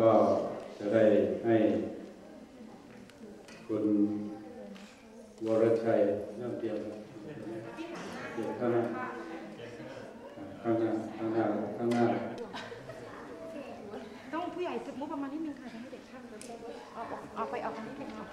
ก็จะได้ให้คุณวรชัยนั่งเตรียมเตรียมข้างหน้าข้างหน้าข้างหน้าข้างหน้าต้องผู้ใหญ่มุประมาณนิดมีใครทำให้เด็กข้างเอาไปเอาไปนิดนึงค่ะ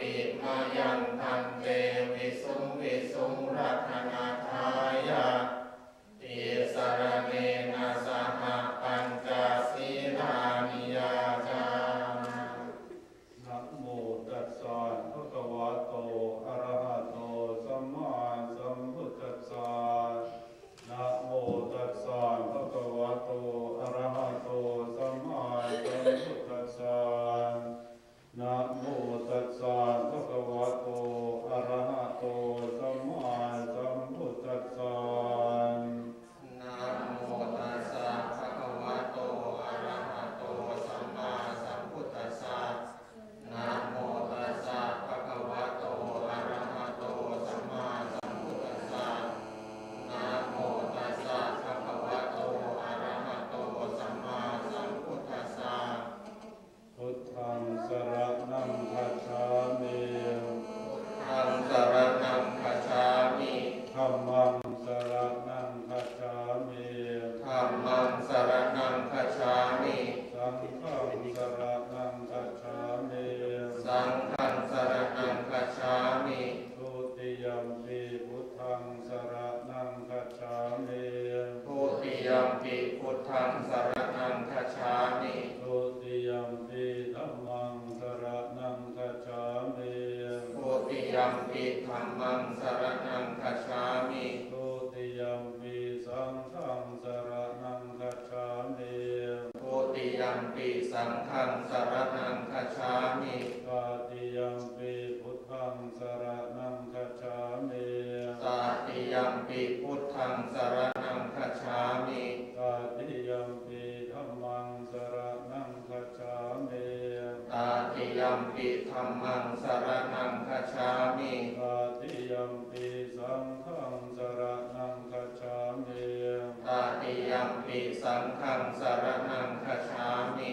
eh, so สังฆังสารนังคาชามิตาติยังปิพุทธังสารนังคาชามิตาติยังปิพุทธังสารนังคาชามิตาติยังปิธรรมังสารนังคาชามิตาติยังปิธรรมังสารนังคาชามิตาติยังปิสังฆังสารนังคาชามิตาติยังปิสังฆังสารนังคาชามิ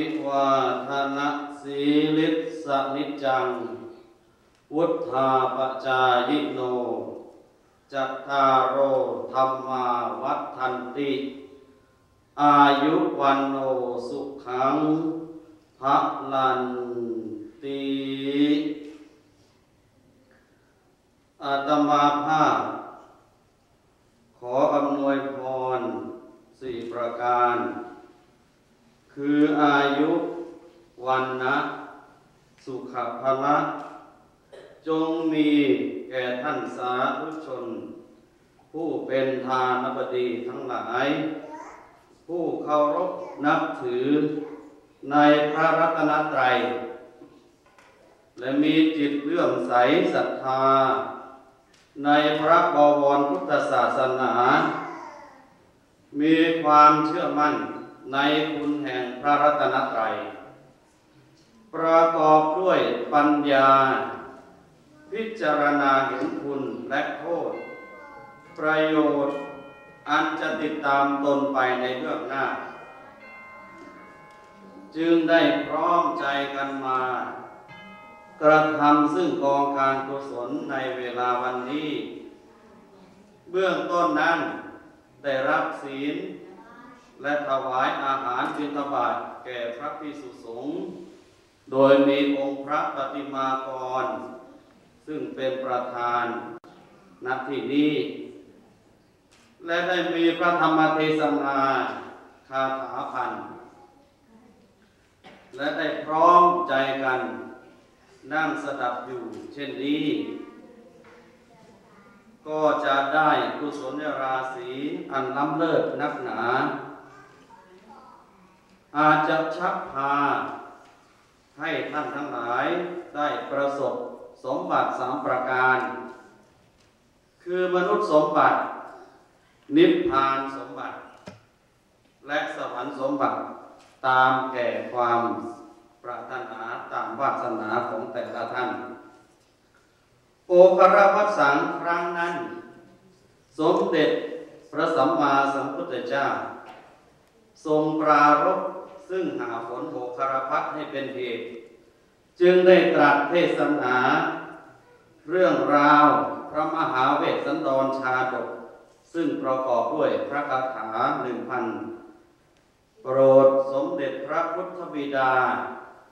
อภิวาทนะสีลิสนิจจัง วุธาปจายโน จัตตารโอธรรมาวัฏทันติ อายุวันโนสุขังพระลันติอาตมาภาพ ขออำนวยพรสี่ประการ คืออายุวันนะสุขภละจงมีแก่ท่านสาธุชน ผู้เป็นทานบดีทั้งหลาย ผู้เคารพนับถือในพระรัตนตรัย และมีจิตเลื่อมใสศรัทธา ในพระบวรพุทธศาสนา มีความเชื่อมั่น ในคุณแห่งพระรัตนตรัย ประกอบด้วยปัญญา พิจารณาเห็นคุณและโทษ ประโยชน์อันจะติดตามตนไปในเบื้องหน้า จึงได้พร้อมใจกันมา กระทำซึ่งกองการกุศลในเวลาวันนี้ เบื้องต้นนั้นได้รับศีล และถวายอาหารบิณฑบาตแก่พระภิกษุสงฆ์โดยมีองค์พระปฏิมากร ซึ่งเป็นประธานณที่นี้และได้มีพระธรรมเทศนาคาถาพัน และได้พร้อมใจกัน นั่งสดับอยู่เช่นนี้ ก็จะได้กุศลราศีอันล้ำเลิศนักหนา อาจจะชักพา ให้ท่านทั้งหลายได้ประสบสมบัติสามประการ คือมนุษย์สมบัติ นิพพานสมบัติ และสวรรค์สมบัติตามแก่ความปรารถนาตามวาสนาของแต่ละท่าน โอคารวัสังครั้งนั้น สมเด็จพระสัมมาสัมพุทธเจ้า ทรงปรารภ ซึ่งหาผลโอคารพัฒให้เป็นเหตุ จึงได้ตรัสเทศนา เรื่องราวพระมหาเวสสันดรชาดก ซึ่งประกอบด้วยพระคาถาหนึ่งพันโปรดสมเด็จพระพุทธบิดา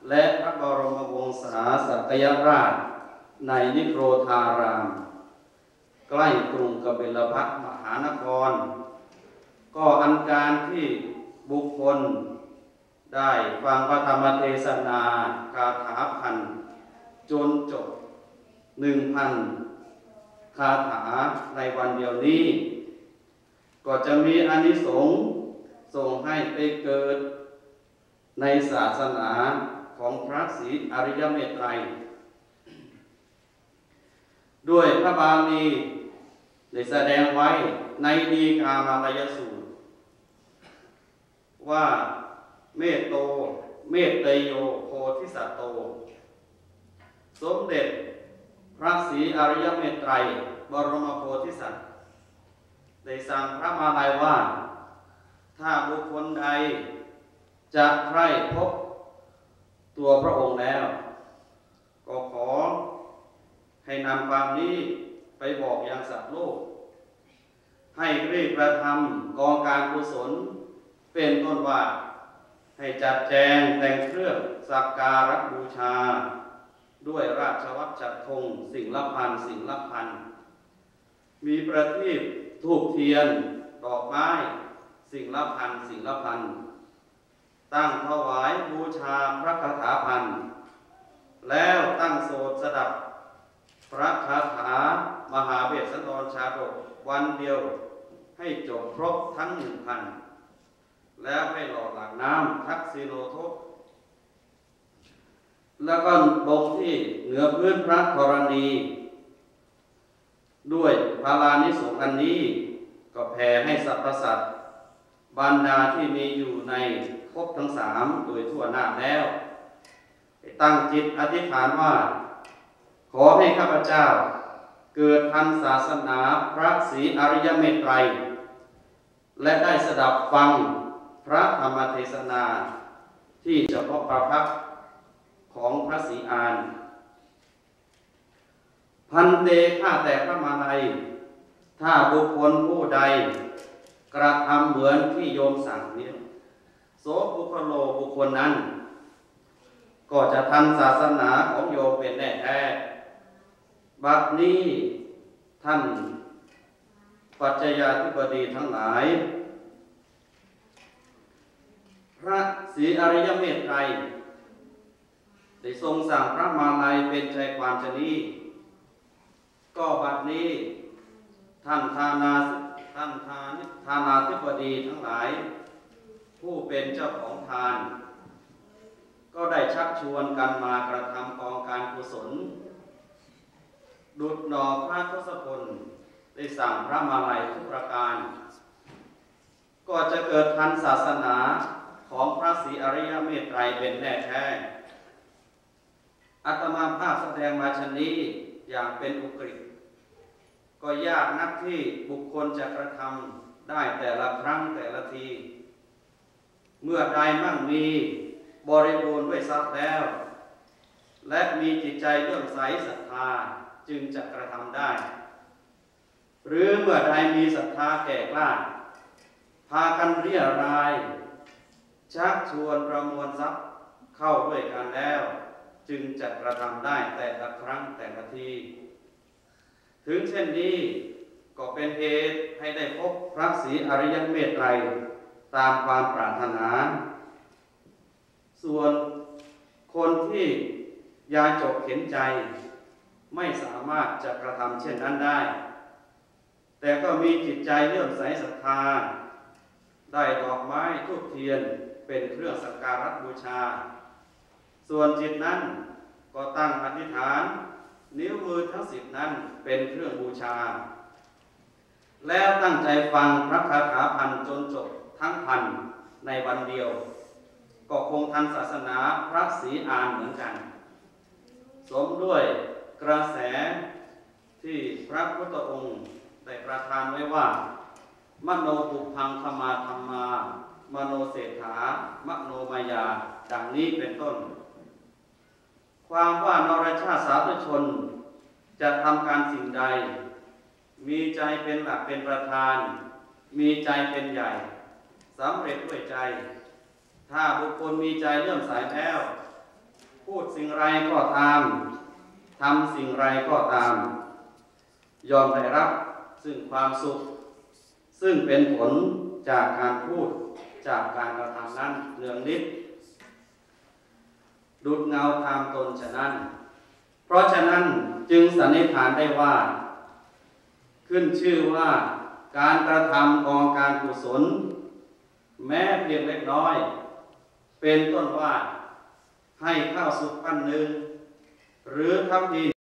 และพระบรมวงศาสักยราช ในนิโครธาราม ใกล้กรุงกบิลพัทมหานคร ก็อันการที่บุคคล ได้ฟังพระธรรมเทศนาคาถาพัน จนจบหนึ่งพันคาถาในวันเดียวนี้ ก็จะมีอนิสงส์ส่งให้ไปเกิดในศาสนาของพระศรีอริยเมตไตร ด้วยพระบาลีได้แสดงไว้ในดีกามาลยสูตร ว่า เมตโต เมตเตโยโพธิสัตโต สมเด็จพระศรีอริยเมตไตร บรมโพธิสัตว์ได้สั่งพระมาลัยว่า ถ้าบุคคลใดจะใคร่พบตัวพระองค์แล้ว ก็ขอให้นำความนี้ไปบอกยังสัตว์โลก ให้รีบกระทำกองการกุศลเป็นต้นว่า ให้จัดแจงแต่งเครื่องสักการะบูชา ด้วยราชวัตรจัดคงสิ่งละพันสิ่งละพัน มีประทีปทูบเทียน ดอกไม้ สิ่งละพันสิ่งละพัน ตั้งถวายบูชาพระคาถาพัน แล้วตั้งโสดสดับ พระคาถามหาเวสสันดรชาดกวันเดียวให้จบครบทั้งหนึ่งพัน แล้วให้หล่อหลังน้ำทักษิโนทกแล้วก็ลงที่เหนือพื้นพระธรณี ด้วยพาลานิสงอันนี้ ก็แผ่ให้สรรพสัตว์บรรดาที่มีอยู่ในภพทั้งสามโดยทั่วหน้าแล้วตั้งจิตอธิษฐานว่า ขอให้ข้าพเจ้า เกิดทันศาสนาพระศรีอริยเมตไตร และได้สดับฟัง พระธรรมเทศนาที่เฉพาะประพักของพระศรีอาน พันเตข้าแต่พระมาลัย ถ้าบุคคลผู้ใด กระทำเหมือนที่โยมสั่งนี้โสบุคโลบุคคลนั้น ก็จะทำศาสนาของโยมเป็นแน่แท้บัดนี้ท่านปัจจยาธิบดีทั้งหลาย พระศรีอริยเมตไตรได้ทรงสั่งพระมาลัยเป็นใจความชนีก็บัดนี้ท่านทานาท่านทานทานาธิบดีทั้งหลาย ผู้เป็นเจ้าของทาน ก็ได้ชักชวนกันมากระทำกองการกุศล ดุดดอพระทศพลได้สั่งพระมาลัยทุกประการ ก็จะเกิดทันศาสนา ของพระศรีอริยเมตไตรเป็นแน่แท้อัตมาภาพแสดงมาชนนี้อย่างเป็นอุกฤษก็ยากนักที่บุคคลจะกระทำได้แต่ละครั้งแต่ละที เมื่อใดมั่งมีบริบูรณ์ด้วยทรัพย์แล้ว และมีจิตใจเลื่อมใสศรัทธาจึงจะกระทำได้ หรือเมื่อใดมีศรัทธาแก่กล้าพากันเรียราย ชักชวนประมวลทรัพย์เข้าด้วยกันแล้ว จึงจะกระทำได้แต่ละครั้งแต่ละที ถึงเช่นนี้ก็เป็นเหตุให้ได้พบพระศรีอริยเมตไตรตามความปรารถนา ส่วนคนที่ยาจบเข็นใจ ไม่สามารถจะกระทำเช่นนั้นได้ แต่ก็มีจิตใจเลื่อมใสศรัทธา ได้ดอกไม้ทูบเทียน เป็นเครื่องสักการะบูชา ส่วนจิตนั้นก็ตั้งอธิษฐาน นิ้วมือทั้งสิบนั้นเป็นเครื่องบูชา แล้วตั้งใจฟังพระคาถาพันจนจบทั้งพันในวันเดียว ก็คงทันศาสนาพระศรีอานเหมือนกัน สมด้วยกระแสที่พระพุทธองค์ได้ประทานไว้ว่า มโนปุพังธรรมาธรรมา มโนเศรษฐามโนมายา ดังนี้เป็นต้น ความว่านรชาติสาธุชน จะทำการสิ่งใด มีใจเป็นหลักเป็นประธาน มีใจเป็นใหญ่สำเร็จด้วยใจ ถ้าบุคคลมีใจเลื่อมใสแล้ว พูดสิ่งไรก็ตามทำสิ่งไรก็ตาม ยอมได้รับซึ่งความสุข ซึ่งเป็นผลจากการพูด จากการกระทำนั้นเนืองนิดดุดเงาตามตนฉะนั้น เพราะฉะนั้นจึงสันนิษฐานได้ว่า ขึ้นชื่อว่าการกระทำกองการกุศล แม้เพียงเล็กน้อย เป็นต้นว่าให้ข้าวสุกปั้นหนึ่งหรือทัพพี